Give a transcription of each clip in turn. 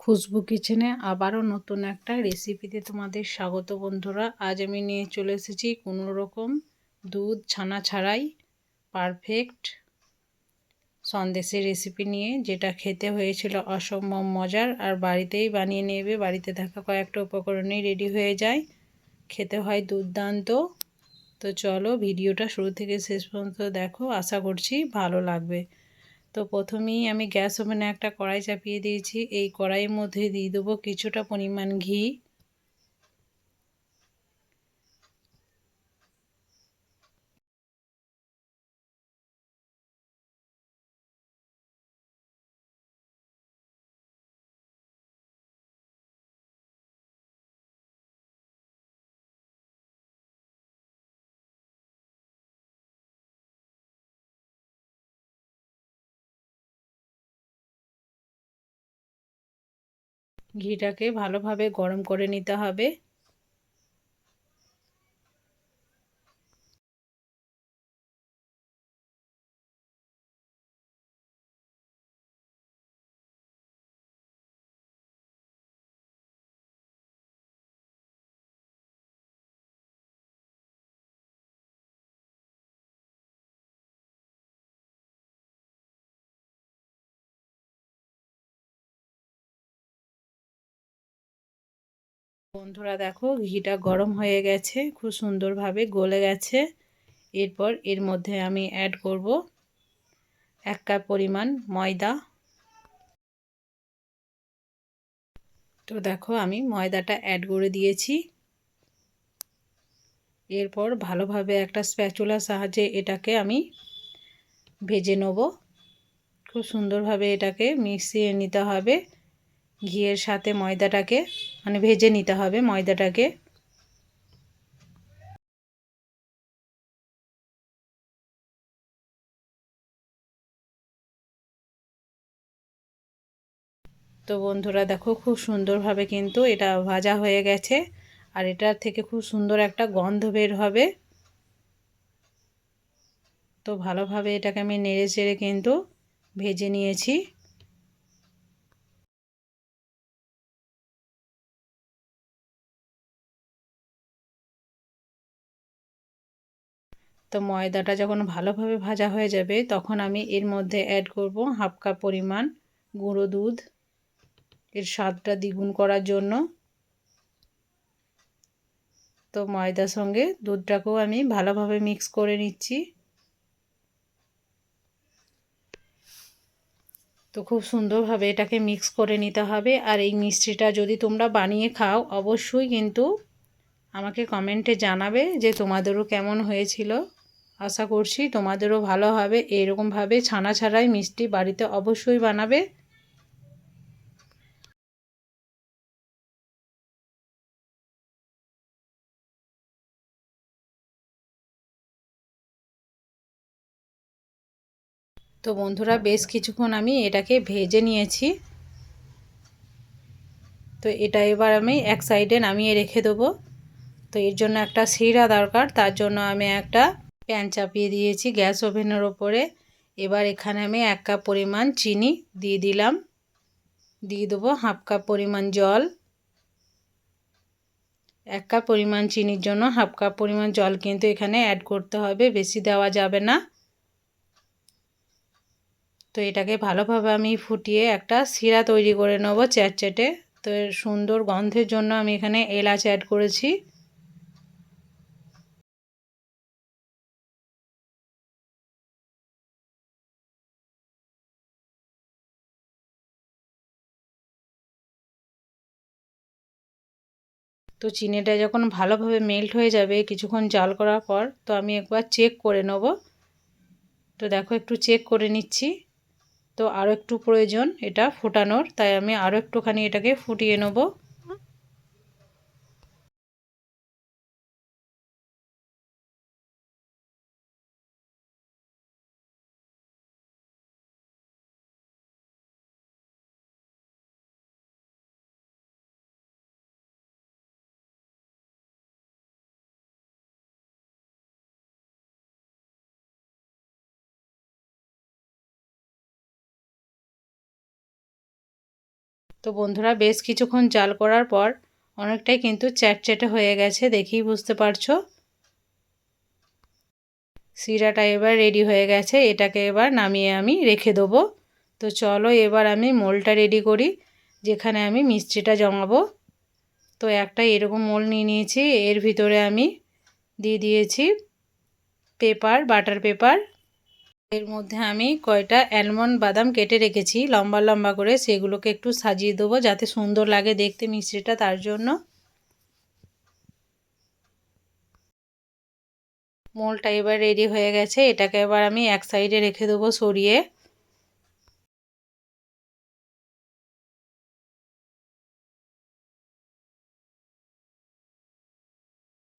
খুশবু কিচেনে আবারও নতুন একটা রেসিপিতে তোমাদের স্বাগত বন্ধুরা। আজ আমি নিয়ে চলে এসেছি কোনো রকম দুধ ছানা ছাড়াই পারফেক্ট সন্দেশের রেসিপি নিয়ে, যেটা খেতে হয়েছিল অসম্ভব মজার আর বাড়িতেই বানিয়ে নেবে। বাড়িতে থাকা কয়েকটা উপকরণেই রেডি হয়ে যায়। খেতে হয় দুর্দান্ত। তো চলো ভিডিওটা শুরু থেকে শেষ পর্যন্ত দেখো। আশা করছি ভালো লাগবে। তো প্রথমেই আমি গ্যাস ওভেনে একটা কড়াই চাপিয়ে দিয়েছি। এই কড়াইয়ের মধ্যে দিয়ে দেবো কিছুটা পরিমাণ ঘি। ঘিটাকে ভালোভাবে গরম করে নিতে হবে। বন্ধুরা দেখো, ঘিটা গরম হয়ে গেছে, খুব সুন্দরভাবে গলে গেছে। এরপর এর মধ্যে আমি অ্যাড করব এক কাপ পরিমাণ ময়দা। তো দেখো, আমি ময়দাটা অ্যাড করে দিয়েছি। এরপর ভালোভাবে একটা স্প্যাচুলার সাহায্যে এটাকে আমি ভেজে নেব। খুব সুন্দরভাবে এটাকে মিশিয়ে নিতে হবে। ঘিয়ের সাথে ময়দাটাকে মানে ভেজে নিতে হবে ময়দাটাকে। তো বন্ধুরা দেখো, খুব সুন্দরভাবে কিন্তু এটা ভাজা হয়ে গেছে, আর এটার থেকে খুব সুন্দর একটা গন্ধ বের হবে। তো ভালোভাবে এটাকে আমি নেড়ে চেড়ে কিন্তু ভেজে নিয়েছি। তো ময়দাটা যখন ভালোভাবে ভাজা হয়ে যাবে, তখন আমি এর মধ্যে অ্যাড করব হাফ কাপ পরিমাণ গুঁড়ো দুধ। এর স্বাদটা দ্বিগুণ করার জন্য। তো ময়দার সঙ্গে দুধটাকেও আমি ভালোভাবে মিক্স করে নিচ্ছি। তো খুব সুন্দরভাবে এটাকে মিক্স করে নিতে হবে। আর এই মিষ্টিটা যদি তোমরা বানিয়ে খাও, অবশ্যই কিন্তু আমাকে কমেন্টে জানাবে যে তোমাদেরও কেমন হয়েছিল। আশা করছি তোমাদেরও ভালো হবে। এরকমভাবে ছানা ছাড়াই মিষ্টি বাড়িতে অবশ্যই বানাবে। তো বন্ধুরা, বেশ কিছুক্ষণ আমি এটাকে ভেজে নিয়েছি। তো এটা এবার আমি এক সাইডে নামিয়ে রেখে দেবো। তো এর জন্য একটা শিরা দরকার, তার জন্য আমি একটা প্যান চাপিয়ে দিয়েছি গ্যাস ওভেনের ওপরে। এবার এখানে আমি এক কাপ পরিমাণ চিনি দিয়ে দিলাম। দিয়ে দেবো হাফ কাপ পরিমাণ জল। এক কাপ পরিমাণ চিনির জন্য হাফ কাপ পরিমাণ জল কিন্তু এখানে অ্যাড করতে হবে, বেশি দেওয়া যাবে না। তো এটাকে ভালোভাবে আমি ফুটিয়ে একটা শিরা তৈরি করে নেব চ্যাটচ্যাটে। তো সুন্দর গন্ধের জন্য আমি এখানে এলাচ অ্যাড করেছি। তো চিনিটা যখন ভালোভাবে মেল্ট হয়ে যাবে কিছুক্ষণ জাল করার পর, তো আমি একবার চেক করে নেব। তো দেখো একটু চেক করে নিচ্ছি। তো আরও একটু প্রয়োজন এটা ফোটানোর, তাই আমি আরও একটুখানি এটাকে ফুটিয়ে নেব। তো বন্ধুরা বেশ কিছুক্ষণ জাল করার পর অনেকটাই কিন্তু চ্যাটচ্যাটে হয়ে গেছে, দেখেই বুঝতে পারছ। সিরাটা এবার রেডি হয়ে গেছে, এটাকে এবার নামিয়ে আমি রেখে দেবো। তো চলো এবার আমি মোলটা রেডি করি, যেখানে আমি মিষ্টিটা জমাবো। তো একটা এরকম মোল নিয়ে নিয়েছি, এর ভিতরে আমি দিয়ে দিয়েছি পেপার, বাটার পেপার। এর মধ্যে আমি কয়টা অ্যালমন্ড বাদাম কেটে রেখেছি, লম্বা লম্বা করে সেগুলোকে একটু সাজিয়ে দেবো যাতে সুন্দর লাগে দেখতে মিষ্টিটা, তার জন্য। মোলটা এবার রেডি হয়ে গেছে, এটাকে এবার আমি এক সাইডে রেখে দেবো সরিয়ে।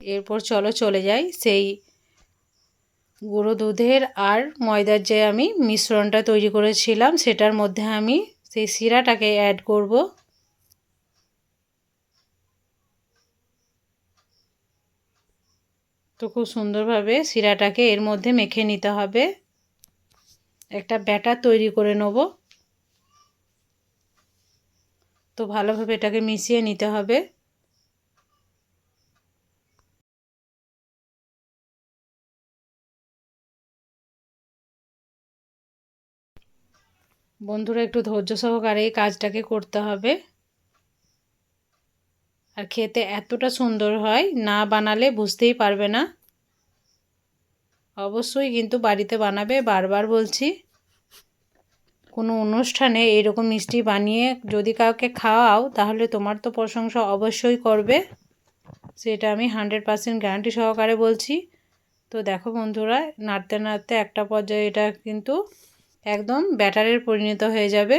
এরপর চলো চলে যাই, সেই গুঁড়ো দুধের আর ময়দার যে আমি মিশ্রণটা তৈরি করেছিলাম, সেটার মধ্যে আমি সেই শিরাটাকে অ্যাড করব। তো খুব সুন্দরভাবে শিরাটাকে এর মধ্যে মেখে নিতে হবে। একটা ব্যাটার তৈরি করে নেব। তো ভালোভাবে এটাকে মিশিয়ে নিতে হবে। বন্ধুরা একটু ধৈর্য সহকারে এই কাজটাকে করতে হবে। আর খেতে এতটা সুন্দর হয়, না বানালে বুঝতেই পারবে না। অবশ্যই কিন্তু বাড়িতে বানাবে, বারবার বলছি। কোনো অনুষ্ঠানে এরকম মিষ্টি বানিয়ে যদি কাউকে খাওয়াও, তাহলে তোমার তো প্রশংসা অবশ্যই করবে। সেটা আমি হান্ড্রেড পারসেন্ট গ্যারান্টি সহকারে বলছি। তো দেখো বন্ধুরা, নাড়তে নাড়তে একটা পর্যায়ে এটা কিন্তু একদম ব্যাটারের পরিণত হয়ে যাবে।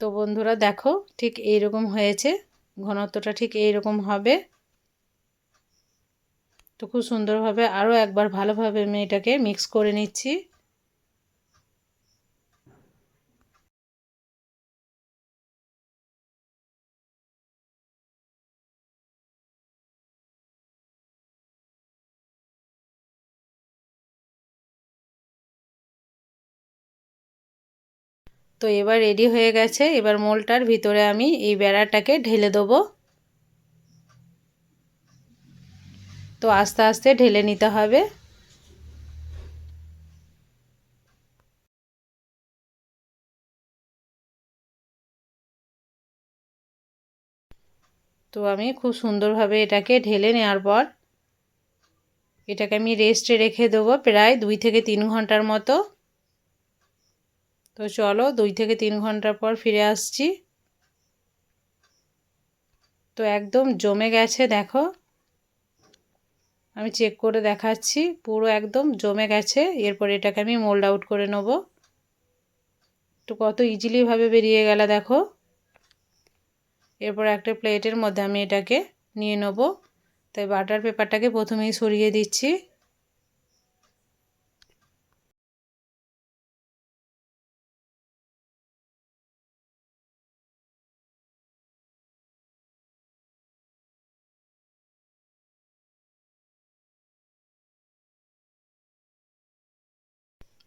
তো বন্ধুরা দেখো, ঠিক এইরকম হয়েছে। ঘনত্বটা ঠিক এইরকম হবে। তো খুব সুন্দরভাবে আরও একবার ভালোভাবে আমি এটাকে মিক্স করে নিচ্ছি। তো এবার রেডি হয়ে গেছে। এবার মোলটার ভিতরে আমি এই বেড়াটাকে ঢেলে দেবো। তো আস্তে আস্তে ঢেলে নিতে হবে। তো আমি খুব সুন্দরভাবে এটাকে ঢেলে নেওয়ার পর এটাকে আমি রেস্টে রেখে দেবো প্রায় দুই থেকে তিন ঘণ্টার মতো। তো চলো দুই থেকে তিন ঘণ্টা পর ফিরে আসছি। তো একদম জমে গেছে, দেখো। আমি চেক করে দেখাচ্ছি, পুরো একদম জমে গেছে। এরপর এটাকে আমি মোল্ড আউট করে নেব। তো কত ইজিলিভাবে বেরিয়ে গেল, দেখো। এরপর একটা প্লেটের মধ্যে আমি এটাকে নিয়ে নেব। তাই বাটার পেপারটাকে প্রথমেই সরিয়ে দিচ্ছি।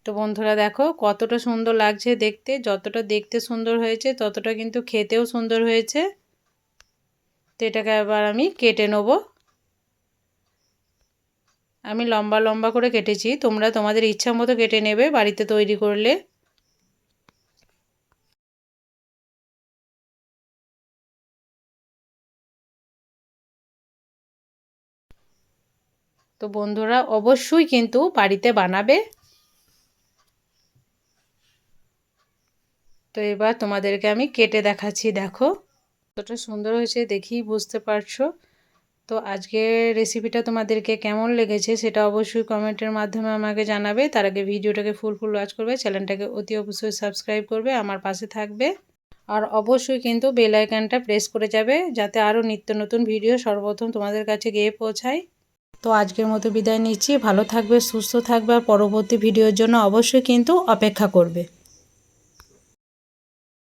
তো বন্ধুরা দেখো, কতটা সুন্দর লাগছে দেখতে। যতটা দেখতে সুন্দর হয়েছে, ততটা কিন্তু খেতেও সুন্দর হয়েছে। তো এটাকে এবার আমি কেটে নেব। আমি লম্বা লম্বা করে কেটেছি। তোমরা তোমাদের ইচ্ছা মতো কেটে নেবে বাড়িতে তৈরি করলে। তো বন্ধুরা, অবশ্যই কিন্তু বাড়িতে বানাবে। তো এবার তোমাদেরকে আমি কেটে দেখাচ্ছি, দেখো। কতটা সুন্দর হয়েছে দেখি বুঝতে পারছ। তো আজকের রেসিপিটা তোমাদেরকে কেমন লেগেছে সেটা অবশ্যই কমেন্টের মাধ্যমে আমাকে জানাবে। তার আগে ভিডিওটাকে ফুল ফুল ওয়াচ করবে চ্যানেলটাকে অতি অবশ্যই সাবস্ক্রাইব করবে, আমার পাশে থাকবে। আর অবশ্যই কিন্তু বেল আইকনটা প্রেস করে যাবে, যাতে আরও নিত্য নতুন ভিডিও সর্বপ্রথম তোমাদের কাছে গিয়ে পৌঁছায়। তো আজকের মতো বিদায় নিচ্ছি। ভালো থাকবে, সুস্থ থাকবে, আর পরবর্তী ভিডিওর জন্য অবশ্যই কিন্তু অপেক্ষা করবে।